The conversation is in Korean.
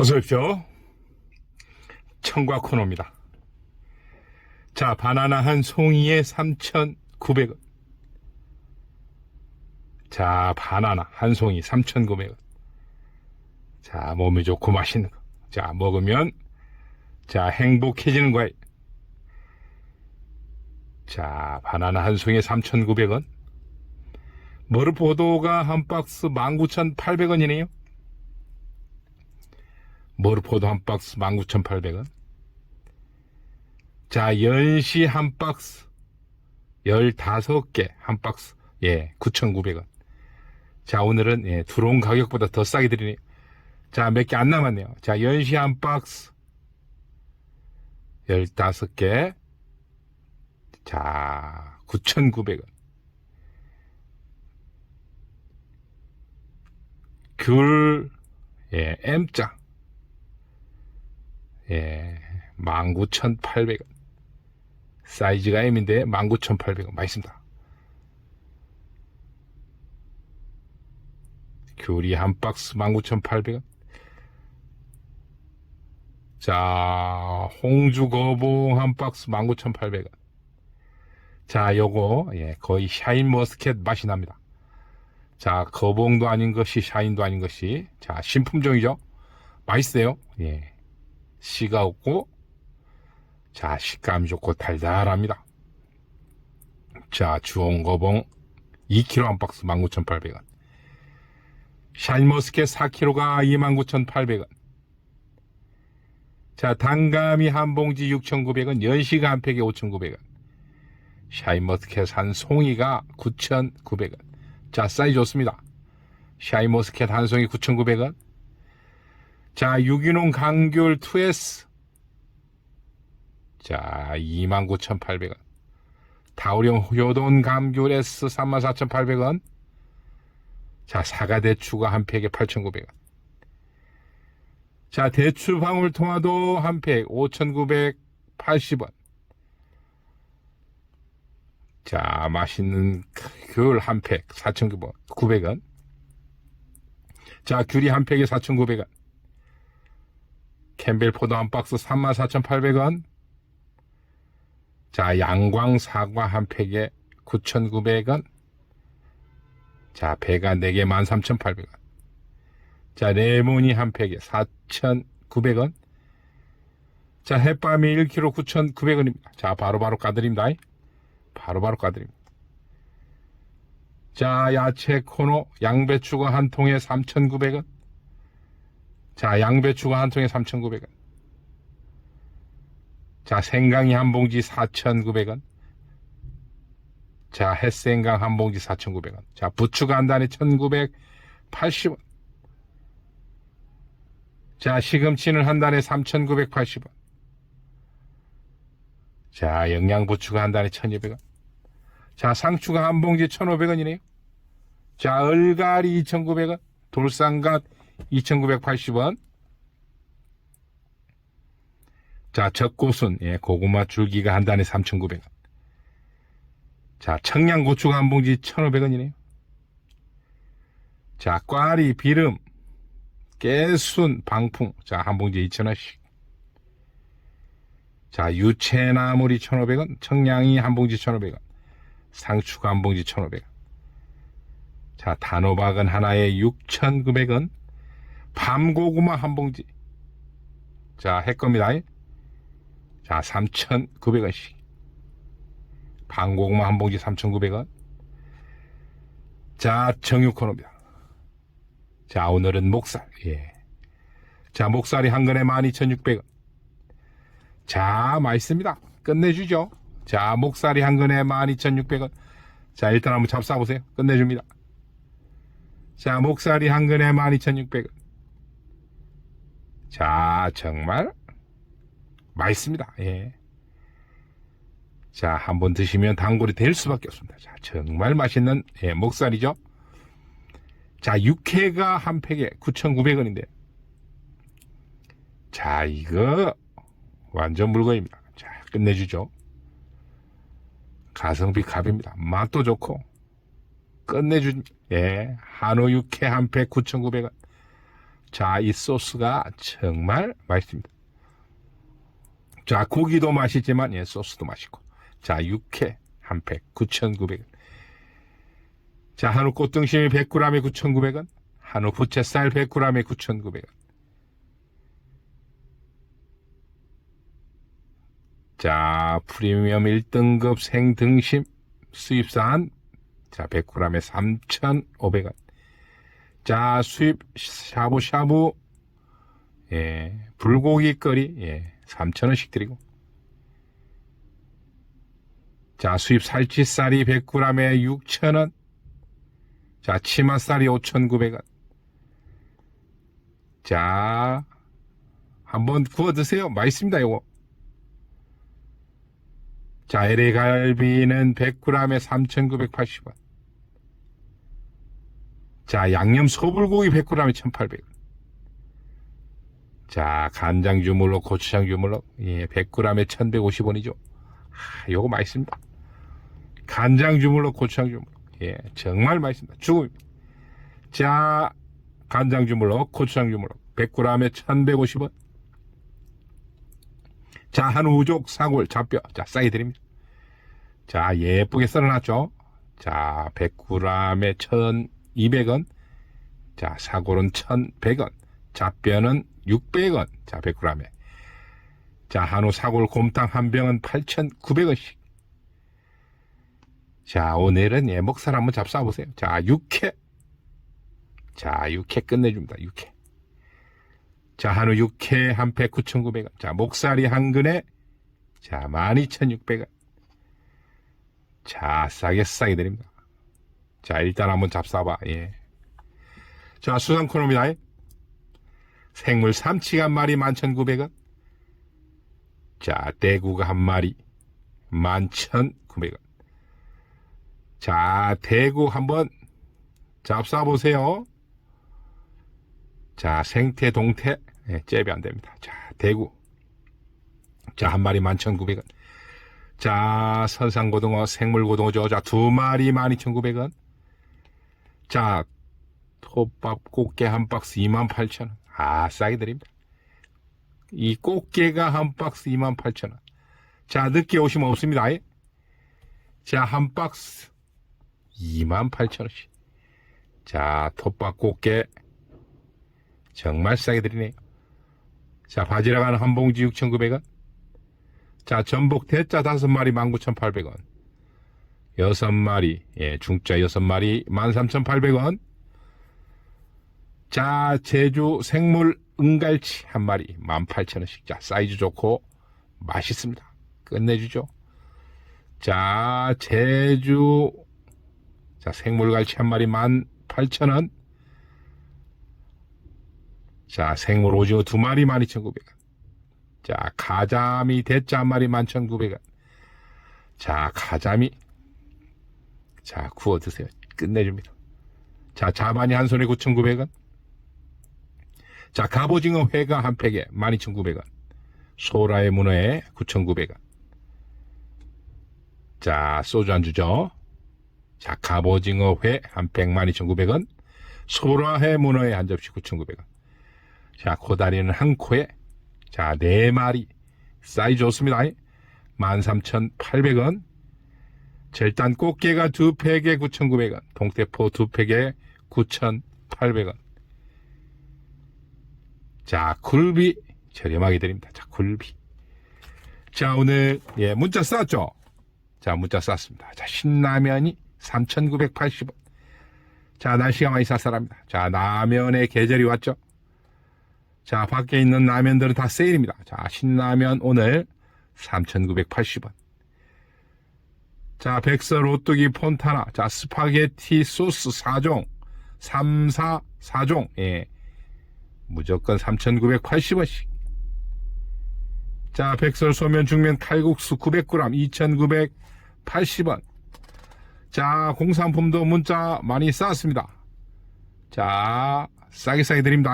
어서 오십시오. 청과 코너입니다. 자, 바나나 한 송이에 3,900원. 자, 바나나 한 송이 3,900원. 자, 몸에 좋고 맛있는 거. 자, 먹으면, 자, 행복해지는 거예요. 자, 바나나 한 송이에 3,900원. 머르포도가 한 박스 19,800원이네요. 머르포도 한 박스 19,800원. 자, 연시 한 박스 15개 한 박스 예, 9,900원. 자, 오늘은 예, 들어온 가격보다 더 싸게 드리네요. 자, 몇 개 안 남았네요. 자, 연시 한 박스 15개. 자, 9,900원. 귤 예, M자 예, 19,800원. 사이즈가 M인데 19,800원. 맛있습니다. 귤이 한 박스 19,800원. 자, 홍주 거봉 한 박스 19,800원. 자, 요거, 예, 거의 샤인 머스켓 맛이 납니다. 자, 거봉도 아닌 것이 샤인도 아닌 것이. 자, 신품종이죠? 맛있어요. 예. 씨가 없고, 자, 식감이 좋고 달달합니다. 자, 주홍거봉 2kg 한 박스 19,800원. 샤인머스켓 4kg가 29,800원. 자, 단감이 한 봉지 6,900원, 연시가 한 팩에 5,900원. 샤인머스켓 한 송이가 9,900원. 자, 사이즈 좋습니다. 샤인머스켓 한 송이 9,900원. 자, 유기농 강귤 2S. 자, 29,800원. 다우령 효돈 감귤 S 34,800원. 자, 사과 대추가 한 팩에 8,900원. 자, 대추 방울토마토 한팩 5,980원. 자, 맛있는 귤 한 팩 4,900원. 자, 귤이 한 팩에 4,900원. 캠벨 포도 한 박스 34,800원. 자, 양광 사과 한 팩에 9,900원. 자, 배가 4개 13,800원. 자, 레몬이 한 팩에 4,900원. 자, 햇밤이 1kg 9,900원입니다. 자, 바로바로 까드립니다. 바로 바로 까드립니다. 자, 야채 코너 양배추가 한 통에 3,900원. 자, 양배추가 한 통에 3,900원. 자, 생강이 한 봉지 4,900원. 자, 햇생강 한 봉지 4,900원. 자, 부추가 한 단에 1,980원. 자, 시금치는 한 단에 3,980원. 자, 영양부추가 한 단에 1,200원. 자, 상추가 한 봉지 1,500원이네요. 자, 얼갈이 2,900원. 돌산갓 2,980원. 자, 젖고순, 예, 고구마 줄기가 한 단에 3,900원. 자, 청양고추가 한 봉지 1,500원이네요. 자, 꽈리, 비름, 깨순, 방풍. 자, 한 봉지 2,000원씩. 자, 유채나물이 1,500원, 청양이 한 봉지 1,500원, 상추가 한 봉지 1,500원. 자, 단호박은 하나에 6,900원, 밤고구마 한 봉지. 자, 할 겁니다. 자, 3,900원씩. 밤고구마 한 봉지 3,900원. 자, 정육 코너입니다. 자, 오늘은 목살. 예. 자, 목살이 한 근에 12,600원. 자, 맛있습니다. 끝내주죠. 자, 목살이 한 근에 12,600원. 자, 일단 한번 잡숴보세요. 끝내줍니다. 자, 목살이 한 근에 12,600원. 자, 정말 맛있습니다. 예. 자, 한번 드시면 단골이 될 수밖에 없습니다. 자, 정말 맛있는 예, 목살이죠. 자, 육회가 한 팩에 9,900원인데. 자, 이거 완전 물건입니다. 자, 끝내주죠. 가성비 갑입니다. 맛도 좋고 끝내준 예 한우 육회 한 팩 9,900원. 자, 이 소스가 정말 맛있습니다. 자, 고기도 맛있지만, 예, 소스도 맛있고. 자, 육회 한 팩, 9,900원. 자, 한우 꽃등심이 100g에 9,900원. 한우 부채살 100g에 9,900원. 자, 프리미엄 1등급 생등심 수입산. 자, 100g에 3,500원. 자, 수입 샤브샤브. 예, 불고기 거리. 예, 3,000원씩 드리고. 자, 수입 살치살이 100g에 6,000원. 자, 치맛살이 5,900원. 자, 한번 구워 드세요. 맛있습니다, 요거. 자, LA 갈비는 100g에 3,980원. 자, 양념 소불고기 100g에 1,800원. 자, 간장 주물럭, 고추장 주물럭, 예, 100g에 1,150원이죠. 아, 요거 맛있습니다. 간장 주물럭, 고추장 주물럭, 예, 정말 맛있습니다. 죽음입니다. 자, 간장 주물럭, 고추장 주물럭, 100g에 1,150원. 자, 한우 우족, 사골, 잡뼈. 자, 싸게 드립니다. 자, 예쁘게 썰어놨죠? 자, 100g에 1,200원. 자, 사골은 1,100원. 잡뼈는 600원. 자, 100g에. 자, 한우 사골 곰탕 한 병은 8,900원씩. 자, 오늘은 예, 목살 한번 잡숴보세요. 자, 육회. 자, 육회 끝내줍니다. 육회. 자, 한우 육회 한 팩 9,900원. 자, 목살이 한 근에 자, 12,600원. 자, 싸게 싸게 드립니다. 자, 일단 한번 잡숴봐. 예. 자, 수상 코너입니다. 생물 삼치가 한 마리 11,900원. 자, 대구가 한 마리 11,900원. 자, 대구 한번 잡숴보세요. 자, 생태, 동태, 예, 잽이 안 됩니다. 자, 대구. 자, 한 마리 11,900원. 자, 선상고등어, 생물고등어죠. 자, 두 마리 12,900원. 자, 톱밥 꽃게 한 박스 28,000원. 아, 싸게 드립니다. 이 꽃게가 한 박스 28,000원. 자, 늦게 오시면 없습니다. 예? 자, 한 박스 28,000원씩. 자, 톱밥 꽃게 정말 싸게 드리네요. 자, 바지락 하나 한 봉지 6,900원. 자, 전복 대짜 다섯 마리 19,800원. 여섯 마리, 예, 중짜 여섯 마리 13,800원. 자, 제주 생물 은갈치 한 마리 18,000원씩. 자, 사이즈 좋고 맛있습니다. 끝내주죠. 자, 제주 자, 생물갈치 한 마리 18,000원. 자, 생물 오징어 두 마리 12,900원. 자, 가자미 대짜 한 마리 11,900원. 자, 가자미. 자, 구워 드세요. 끝내줍니다. 자, 자반이 한 손에 9,900원. 자, 갑오징어 회가 한 팩에 12,900원. 소라의 문어에 9,900원. 자, 소주 안 주죠. 자, 갑오징어 회 한 팩 12,900원. 소라회 문어에 한 접시 9,900원. 자, 고다리는 한 코에 자, 네 마리. 사이즈 좋습니다. 13,800원. 절단 꽃게가 두 팩에 9,900원. 동태포 두 팩에 9,800원. 자, 굴비 저렴하게 드립니다. 자, 굴비. 자, 오늘 예, 문자 쌌죠? 자, 문자 쌌습니다. 자, 신라면이 3,980원. 자, 날씨가 많이 쌀쌀합니다. 자, 라면의 계절이 왔죠? 자, 밖에 있는 라면들은 다 세일입니다. 자, 신라면 오늘 3,980원. 자, 백설 오뚜기 폰타나. 자, 스파게티 소스 4종. 3, 4, 4종. 예. 무조건 3,980원씩. 자, 백설 소면 중면 칼국수 900g 2,980원. 자, 공산품도 문자 많이 쌓았습니다. 자, 싸게 싸게 드립니다.